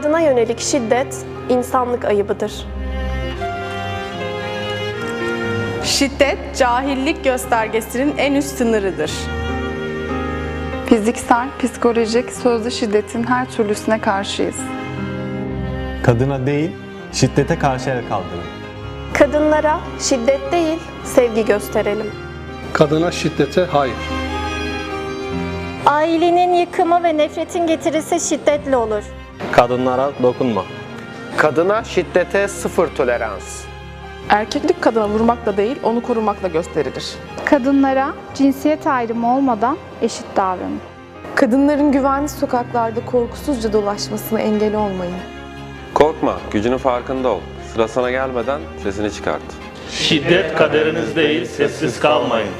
Kadına yönelik şiddet insanlık ayıbıdır. Şiddet, cahillik göstergesinin en üst sınırıdır. Fiziksel, psikolojik, sözlü şiddetin her türlüsüne karşıyız. Kadına değil, şiddete karşı el kaldırın. Kadınlara şiddet değil, sevgi gösterelim. Kadına şiddete hayır. Ailenin yıkımı ve nefretin getirisi şiddetle olur. Kadınlara dokunma. Kadına şiddete sıfır tolerans. Erkeklik kadına vurmakla değil, onu korumakla gösterilir. Kadınlara cinsiyet ayrımı olmadan eşit davranın. Kadınların güvenli sokaklarda korkusuzca dolaşmasına engel olmayın. Korkma, gücünün farkında ol. Sıra sana gelmeden sesini çıkart. Şiddet kaderiniz değil, sessiz kalmayın.